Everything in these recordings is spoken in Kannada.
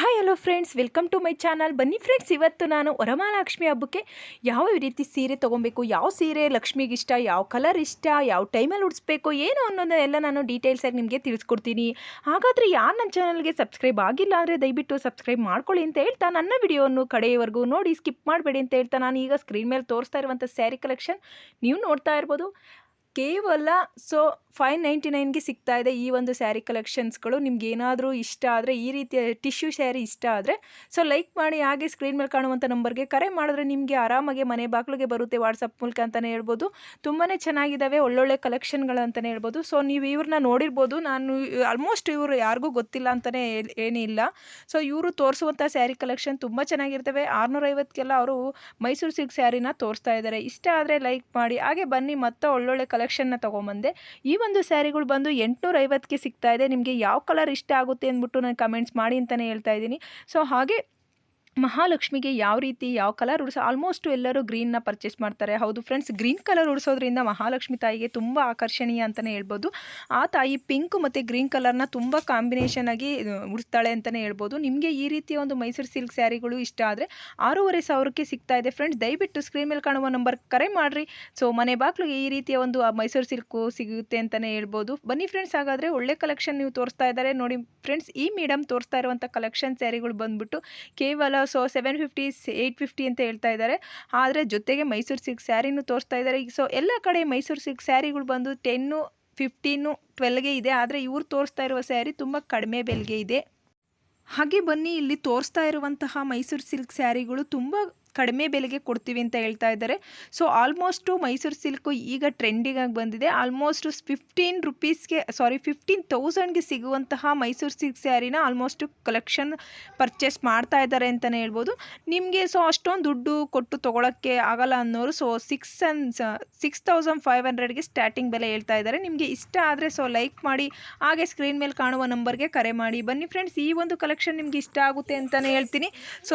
Hi hello friends welcome to my channel ಬನ್ನಿ ಫ್ರೆಂಡ್ಸ್ ಇವತ್ತು ನಾನು ವರಮಹಾಲಕ್ಷ್ಮಿ ಹಬ್ಬಕ್ಕೆ ಯಾವ ರೀತಿ ಸೀರೆ ತೊಗೊಬೇಕು, ಯಾವ ಸೀರೆ ಲಕ್ಷ್ಮಿಗೆ ಇಷ್ಟ, ಯಾವ ಕಲರ್ ಇಷ್ಟ, ಯಾವ ಟೈಮಲ್ಲಿ ಉಡಿಸ್ಬೇಕು, ಏನು ಅನ್ನೋದು ಎಲ್ಲ ನಾನು ಡೀಟೇಲ್ಸಾಗಿ ನಿಮಗೆ ತಿಳಿಸ್ಕೊಡ್ತೀನಿ. ಹಾಗಾದರೆ ಯಾರು ನನ್ನ ಚಾನಲ್ಗೆ ಸಬ್ಸ್ಕ್ರೈಬ್ ಆಗಿಲ್ಲ ಅಂದರೆ ದಯವಿಟ್ಟು ಸಬ್ಸ್ಕ್ರೈಬ್ ಮಾಡ್ಕೊಳ್ಳಿ ಅಂತ ಹೇಳ್ತಾ ನನ್ನ ವಿಡಿಯೋವನ್ನು ಕಡೆಯವರೆಗೂ ನೋಡಿ ಸ್ಕಿಪ್ ಮಾಡಬೇಡಿ ಅಂತ ಹೇಳ್ತಾ ನಾನು ಈಗ ಸ್ಕ್ರೀನ್ ಮೇಲೆ ತೋರಿಸ್ತಾ ಇರುವಂಥ ಸ್ಯಾರಿ ಕಲೆಕ್ಷನ್ ನೀವು ನೋಡ್ತಾ ಇರ್ಬೋದು. ಕೇವಲ ಸೊ ಫೈವ್ ನೈಂಟಿ ನೈನ್ಗೆ ಸಿಗ್ತಾ ಇದೆ ಈ ಒಂದು ಸ್ಯಾರಿ ಕಲೆಕ್ಷನ್ಸ್ಗಳು. ನಿಮ್ಗೆ ಏನಾದರೂ ಇಷ್ಟ ಆದರೆ, ಈ ರೀತಿಯ ಟಿಶ್ಯೂ ಸ್ಯಾರಿ ಇಷ್ಟ ಆದರೆ, ಸೊ ಲೈಕ್ ಮಾಡಿ ಹಾಗೆ ಸ್ಕ್ರೀನ್ ಮೇಲೆ ಕಾಣುವಂಥ ನಂಬರ್ಗೆ ಕರೆ ಮಾಡಿದ್ರೆ ನಿಮಗೆ ಆರಾಮಾಗಿ ಮನೆ ಬಾಗಿಲಿಗೆ ಬರುತ್ತೆ ವಾಟ್ಸಪ್ ಮೂಲಕ ಅಂತಲೇ ಹೇಳ್ಬೋದು. ತುಂಬಾ ಚೆನ್ನಾಗಿದ್ದಾವೆ ಒಳ್ಳೊಳ್ಳೆ ಕಲೆಕ್ಷನ್ಗಳು ಅಂತಲೇ ಹೇಳ್ಬೋದು. ಸೊ ನೀವು ಇವ್ರನ್ನ ನೋಡಿರ್ಬೋದು. ನಾನು ಆಲ್ಮೋಸ್ಟ್ ಇವರು ಯಾರಿಗೂ ಗೊತ್ತಿಲ್ಲ ಅಂತಲೇ ಏನಿಲ್ಲ ಸೊ ಇವರು ತೋರಿಸುವಂಥ ಸ್ಯಾರಿ ಕಲೆಕ್ಷನ್ ತುಂಬ ಚೆನ್ನಾಗಿರ್ತವೆ. ಆರುನೂರೈವತ್ತಕ್ಕೆಲ್ಲ ಅವರು ಮೈಸೂರು ಸಿಲ್ಕ್ ಸ್ಯಾರಿನ ತೋರಿಸ್ತಾ ಇದ್ದಾರೆ. ಇಷ್ಟ ಆದರೆ ಲೈಕ್ ಮಾಡಿ. ಹಾಗೆ ಬನ್ನಿ, ಮತ್ತೆ ಒಳ್ಳೊಳ್ಳೆ ಕಲೆಕ್ಷನ್ನ ತೊಗೊಂಬಂದೆ. ಈ ಒಂದು ಸ್ಯಾರಿಗಳು ಬಂದು ಎಂಟುನೂರ ಐವತ್ತಿಗೆ ಸಿಗ್ತಾ ಇದೆ. ನಿಮಗೆ ಯಾವ ಕಲರ್ ಇಷ್ಟ ಆಗುತ್ತೆ ಅಂದ್ಬಿಟ್ಟು ನಾನು ಕಮೆಂಟ್ಸ್ ಮಾಡಿ ಅಂತಲೇ ಹೇಳ್ತಾ ಇದ್ದೀನಿ. ಸೊ ಹಾಗೆ ಮಹಾಲಕ್ಷ್ಮಿಗೆ ಯಾವ ರೀತಿ, ಯಾವ ಕಲರ್ ಉಡಿಸೋ ಆಲ್ಮೋಸ್ಟ್ ಎಲ್ಲರೂ ಗ್ರೀನ್ನ ಪರ್ಚೇಸ್ ಮಾಡ್ತಾರೆ. ಹೌದು ಫ್ರೆಂಡ್ಸ್ ಗ್ರೀನ್ ಕಲರ್ ಉಡಿಸೋದ್ರಿಂದ ಮಹಾಲಕ್ಷ್ಮಿ ತಾಯಿಗೆ ತುಂಬ ಆಕರ್ಷಣೀಯ ಅಂತಲೇ ಹೇಳ್ಬೋದು. ಆ ತಾಯಿ ಪಿಂಕ್ ಮತ್ತು ಗ್ರೀನ್ ಕಲರ್ನ ತುಂಬ ಕಾಂಬಿನೇಷನ್ ಆಗಿ ಉಡಿಸ್ತಾಳೆ ಅಂತಲೇ ಹೇಳ್ಬೋದು. ನಿಮಗೆ ಈ ರೀತಿಯ ಒಂದು ಮೈಸೂರು ಸಿಲ್ಕ್ ಸ್ಯಾರಿಗಳು ಇಷ್ಟ ಆದರೆ ಆರೂವರೆ ಸಾವಿರಕ್ಕೆ ಸಿಗ್ತಾ ಇದೆ. ಫ್ರೆಂಡ್ಸ್ ದಯವಿಟ್ಟು ಸ್ಕ್ರೀನ್ ಮೇಲೆ ಕಾಣುವ ನಂಬರ್ ಕರೆ ಮಾಡಿರಿ. ಸೊ ಮನೆ ಬಾಗಿಲಿಗೆ ಈ ರೀತಿಯ ಒಂದು ಮೈಸೂರು ಸಿಲ್ಕು ಸಿಗುತ್ತೆ ಅಂತಲೇ ಹೇಳ್ಬೋದು. ಬನ್ನಿ ಫ್ರೆಂಡ್ಸ್ ಹಾಗಾದರೆ ಒಳ್ಳೆ ಕಲೆಕ್ಷನ್ ನೀವು ತೋರಿಸ್ತಾ ಇದ್ದಾರೆ. ನೋಡಿ ಫ್ರೆಂಡ್ಸ್ ಈ ಮೇಡಮ್ ತೋರಿಸ್ತಾ ಇರುವಂಥ ಕಲೆಕ್ಷನ್ ಸ್ಯಾರಿಗಳು ಬಂದುಬಿಟ್ಟು ಕೇವಲ so seven fifty eight fifty ಅಂತ ಹೇಳ್ತಾ ಇದ್ದಾರೆ. ಆದರೆ ಜೊತೆಗೆ ಮೈಸೂರು ಸಿಲ್ಕ್ ಸ್ಯಾರಿನೂ ತೋರಿಸ್ತಾ ಇದ್ದಾರೆ. ಈಗ ಸೊ ಎಲ್ಲ ಕಡೆ ಮೈಸೂರು ಸಿಲ್ಕ್ ಸ್ಯಾರಿಗಳು ಬಂದು ಟೆನ್ನು, ಫಿಫ್ಟೀನು, ಟ್ವೆಲ್ಗೆ ಇದೆ. ಆದರೆ ಇವ್ರು ತೋರಿಸ್ತಾ ಇರುವ ಸ್ಯಾರಿ ತುಂಬ ಕಡಿಮೆ ಬೆಲೆಗೆ ಇದೆ. ಹಾಗೆ ಬನ್ನಿ, ಇಲ್ಲಿ ತೋರಿಸ್ತಾ ಇರುವಂತಹ ಮೈಸೂರು ಸಿಲ್ಕ್ ಸ್ಯಾರಿಗಳು ತುಂಬ ಕಡಿಮೆ ಬೆಲೆಗೆ ಕೊಡ್ತೀವಿ ಅಂತ ಹೇಳ್ತಾ ಇದ್ದಾರೆ. ಸೊ ಆಲ್ಮೋಸ್ಟು ಮೈಸೂರು ಸಿಲ್ಕು ಈಗ ಟ್ರೆಂಡಿಗಾಗಿ ಬಂದಿದೆ. ಆಲ್ಮೋಸ್ಟು ಫಿಫ್ಟೀನ್ ರುಪೀಸ್ಗೆ ಸಾರಿ ಫಿಫ್ಟೀನ್ ತೌಸಂಡ್ಗೆ ಸಿಗುವಂತಹ ಮೈಸೂರು ಸಿಲ್ಕ್ ಸ್ಯಾರಿನ ಆಲ್ಮೋಸ್ಟು ಕಲೆಕ್ಷನ್ ಪರ್ಚೇಸ್ ಮಾಡ್ತಾ ಇದ್ದಾರೆ ಅಂತಲೇ ಹೇಳ್ಬೋದು. ನಿಮಗೆ ಸೊ ಅಷ್ಟೊಂದು ದುಡ್ಡು ಕೊಟ್ಟು ತೊಗೊಳಕ್ಕೆ ಆಗಲ್ಲ ಅನ್ನೋರು so six and six thousand five ಹಂಡ್ರೆಡ್ಗೆ starting ಬೆಲೆ ಹೇಳ್ತಾ ಇದ್ದಾರೆ. ನಿಮಗೆ ಇಷ್ಟ ಆದರೆ ಸೊ ಲೈಕ್ ಮಾಡಿ, ಹಾಗೆ ಸ್ಕ್ರೀನ್ ಮೇಲೆ ಕಾಣುವ ನಂಬರ್ಗೆ ಕರೆ ಮಾಡಿ. ಬನ್ನಿ ಫ್ರೆಂಡ್ಸ್ ಈ ಒಂದು ಕಲೆಕ್ಷನ್ ನಿಮಗೆ ಇಷ್ಟ ಆಗುತ್ತೆ ಅಂತಲೇ ಹೇಳ್ತೀನಿ. ಸೊ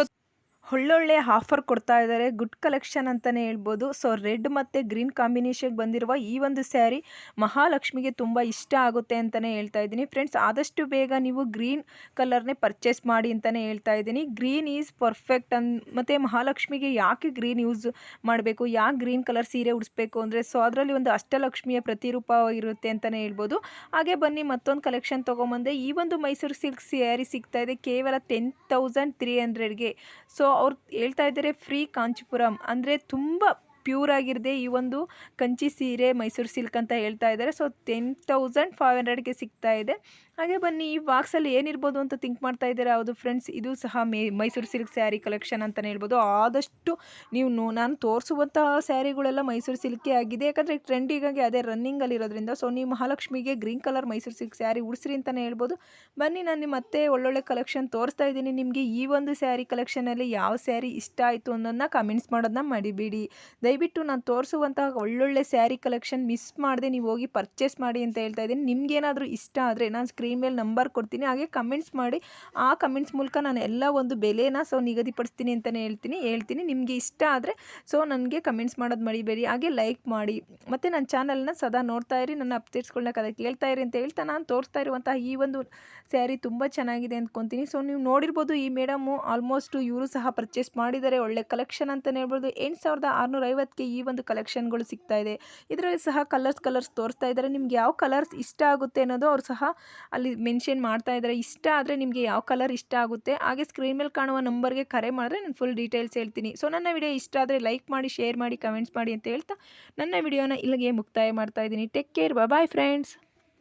ಒಳ್ಳೊಳ್ಳೆ ಆಫರ್ ಕೊಡ್ತಾ ಇದ್ದಾರೆ. ಗುಡ್ ಕಲೆಕ್ಷನ್ ಅಂತಲೇ ಹೇಳ್ಬೋದು. ಸೊ, ರೆಡ್ ಮತ್ತು ಗ್ರೀನ್ ಕಾಂಬಿನೇಷನ್ಗೆ ಬಂದಿರುವ ಈ ಒಂದು ಸ್ಯಾರಿ ಮಹಾಲಕ್ಷ್ಮಿಗೆ ತುಂಬ ಇಷ್ಟ ಆಗುತ್ತೆ ಅಂತಲೇ ಹೇಳ್ತಾ ಇದ್ದೀನಿ. ಫ್ರೆಂಡ್ಸ್, ಆದಷ್ಟು ಬೇಗ ನೀವು ಗ್ರೀನ್ ಕಲರ್ನೇ ಪರ್ಚೇಸ್ ಮಾಡಿ ಅಂತಲೇ ಹೇಳ್ತಾ ಇದ್ದೀನಿ. ಗ್ರೀನ್ ಈಸ್ ಪರ್ಫೆಕ್ಟ್ ಅನ್, ಮತ್ತು ಮಹಾಲಕ್ಷ್ಮಿಗೆ ಯಾಕೆ ಗ್ರೀನ್ ಯೂಸ್ ಮಾಡಬೇಕು? ಯಾಕೆ ಗ್ರೀನ್ ಕಲರ್ ಸೀರೆ ಉಡಿಸ್ಬೇಕು ಅಂದರೆ, ಸೊ, ಅದರಲ್ಲಿ ಒಂದು ಅಷ್ಟಲಕ್ಷ್ಮಿಯ ಪ್ರತಿರೂಪ ಇರುತ್ತೆ ಅಂತಲೇ ಹೇಳ್ಬೋದು. ಹಾಗೆ ಬನ್ನಿ, ಮತ್ತೊಂದು ಕಲೆಕ್ಷನ್ ತೊಗೊಂಬಂದೆ. ಈ ಒಂದು ಮೈಸೂರು ಸಿಲ್ಕ್ ಸ್ಯಾರಿ ಸಿಗ್ತಾ ಇದೆ. ಕೇವಲ ಟೆನ್ ತೌಸಂಡ್ ತ್ರೀ ಹಂಡ್ರೆಡ್ಗೆ ಸೊ ಅವ್ರು ಹೇಳ್ತಾ ಇದ್ದಾರೆ, ಫ್ರೀ ಕಾಂಚಿಪುರಂ. ಅಂದರೆ ತುಂಬ ಪ್ಯೂರ್ ಆಗಿರದೆ ಈ ಒಂದು ಕಂಚಿ ಸೀರೆ ಮೈಸೂರು ಸಿಲ್ಕ್ ಅಂತ ಹೇಳ್ತಾ ಇದ್ದಾರೆ. ಸೊ ಟೆನ್ ತೌಸಂಡ್ ಫೈವ್ ಹಂಡ್ರೆಡ್ಗೆ ಸಿಗ್ತಾ ಇದೆ. ಹಾಗೆ ಬನ್ನಿ, ಈ ಬಾಕ್ಸಲ್ಲಿ ಏನಿರ್ಬೋದು ಅಂತ ಥಿಂಕ್ ಮಾಡ್ತಾ ಇದ್ದೀರಾ? ಹೌದು ಫ್ರೆಂಡ್ಸ್ ಇದು ಸಹ ಮೈಸೂರು ಸಿಲ್ಕ್ ಸ್ಯಾರಿ ಕಲೆಕ್ಷನ್ ಅಂತಲೇ ಹೇಳ್ಬೋದು. ಆದಷ್ಟು ನೀವು ನಾನು ತೋರಿಸುವಂತಹ ಸ್ಯಾರಿಗಳೆಲ್ಲ ಮೈಸೂರು ಸಿಲ್ಕೇ ಆಗಿದೆ. ಯಾಕಂದರೆ ಟ್ರೆಂಡಿಗಾಗಿ ಅದೇ ರನ್ನಿಂಗಲ್ಲಿ ಇರೋದ್ರಿಂದ ಸೊ ನೀವು ಮಹಾಲಕ್ಷ್ಮಿಗೆ green colour Mysore silk sari ಉಡಿಸ್ರಿ ಅಂತಲೇ ಹೇಳ್ಬೋದು. ಬನ್ನಿ, ನಾನು ಮತ್ತೆ ಒಳ್ಳೊಳ್ಳೆ ಕಲೆಕ್ಷನ್ ತೋರಿಸ್ತಾ ಇದ್ದೀನಿ. ನಿಮಗೆ ಈ ಒಂದು ಸ್ಯಾರಿ ಕಲೆಕ್ಷನಲ್ಲಿ ಯಾವ ಸ್ಯಾರಿ ಇಷ್ಟ ಆಯಿತು ಅನ್ನೋದನ್ನ ಕಮೆಂಟ್ಸ್ ಮಾಡೋದನ್ನ ಮಾಡಿಬಿಡಿ. ದಯವಿಟ್ಟು ನಾನು ತೋರಿಸುವಂತಹ ಒಳ್ಳೊಳ್ಳೆ ಸ್ಯಾರಿ ಕಲೆಕ್ಷನ್ ಮಿಸ್ ಮಾಡದೆ, ನೀವು ಹೋಗಿ ಪರ್ಚೇಸ್ ಮಾಡಿ ಅಂತ ಹೇಳ್ತಾ ಇದ್ದೀನಿ. ನಿಮಗೇನಾದರೂ ಇಷ್ಟ ಆದರೆ ನಾನು ಸ್ಕ್ರೀನ್ ಮೇಲೆ ನಂಬರ್ ಕೊಡ್ತೀನಿ, ಹಾಗೆ ಕಮೆಂಟ್ಸ್ ಮಾಡಿ. ಆ ಕಮೆಂಟ್ಸ್ ಮೂಲಕ ನಾನು ಎಲ್ಲ ಒಂದು ಬೆಲೆನ ಸೊ ನಿಗದಿಪಡಿಸ್ತೀನಿ ಅಂತಲೇ ಹೇಳ್ತೀನಿ ಹೇಳ್ತೀನಿ. ನಿಮಗೆ ಇಷ್ಟ ಆದರೆ ಸೊ ನನಗೆ ಕಮೆಂಟ್ಸ್ ಮಾಡೋದು ಮಡಿಬೇಡಿ ಹಾಗೆ ಲೈಕ್ ಮಾಡಿ. ಮತ್ತು ನನ್ನ ಚಾನಲ್ನ ಸದಾ ನೋಡ್ತಾ ಇರಿ, ನನ್ನ ಅಪ್ಡೇಟ್ಸ್ಗಳನ್ನ ಕದ ಕೇಳ್ತಾ ಇರಿ ಅಂತ ಹೇಳ್ತಾ ನಾನು ತೋರಿಸ್ತಾ ಇರುವಂತಹ ಈ ಒಂದು ಸ್ಯಾರಿ ತುಂಬ ಚೆನ್ನಾಗಿದೆ ಅಂದ್ಕೊತೀನಿ ಸೊ ನೀವು ನೋಡಿರ್ಬೋದು ಈ ಮೇಡಮು ಆಲ್ಮೋಸ್ಟು ಇವರು ಸಹ ಪರ್ಚೇಸ್ ಮಾಡಿದ್ದಾರೆ, ಒಳ್ಳೆ ಕಲೆಕ್ಷನ್ ಅಂತಲೇ ಹೇಳ್ಬೋದು. ಎಂಟು ಸಾವಿರದ ಆರುನೂರ ಐವತ್ತಿಗೆ ಈ ಒಂದು ಕಲೆಕ್ಷನ್ಗಳು ಸಿಗ್ತಾ ಇದೆ. ಇದರಲ್ಲಿ ಸಹ ಕಲರ್ಸ್ ಕಲರ್ಸ್ ತೋರಿಸ್ತಾ ಇದ್ದಾರೆ. ನಿಮ್ಗೆ ಯಾವ ಕಲರ್ಸ್ ಇಷ್ಟ ಆಗುತ್ತೆ ಅನ್ನೋದು ಅವ್ರು ಸಹ ಅಲ್ಲಿ ಮೆನ್ಷನ್ ಮಾಡ್ತಾ ಇದ್ದಾರೆ. ಇಷ್ಟ ಆದರೆ ನಿಮಗೆ ಯಾವ ಕಲರ್ ಇಷ್ಟ ಆಗುತ್ತೆ, ಹಾಗೆ ಸ್ಕ್ರೀನ್ ಮೇಲೆ ಕಾಣುವ ನಂಬರ್ಗೆ ಕರೆ ಮಾಡಿದ್ರೆ ನಾನು ಫುಲ್ ಡೀಟೇಲ್ಸ್ ಹೇಳ್ತೀನಿ. ಸೊ ನನ್ನ ವಿಡಿಯೋ ಇಷ್ಟ ಆದರೆ ಲೈಕ್ ಮಾಡಿ ಶೇರ್ ಮಾಡಿ ಕಮೆಂಟ್ಸ್ ಮಾಡಿ ಅಂತ ಹೇಳ್ತಾ ನನ್ನ ವಿಡಿಯೋನ ಇಲ್ಲಿಗೆ ಮುಕ್ತಾಯ ಮಾಡ್ತಾ ಇದ್ದೀನಿ. Take care bye friends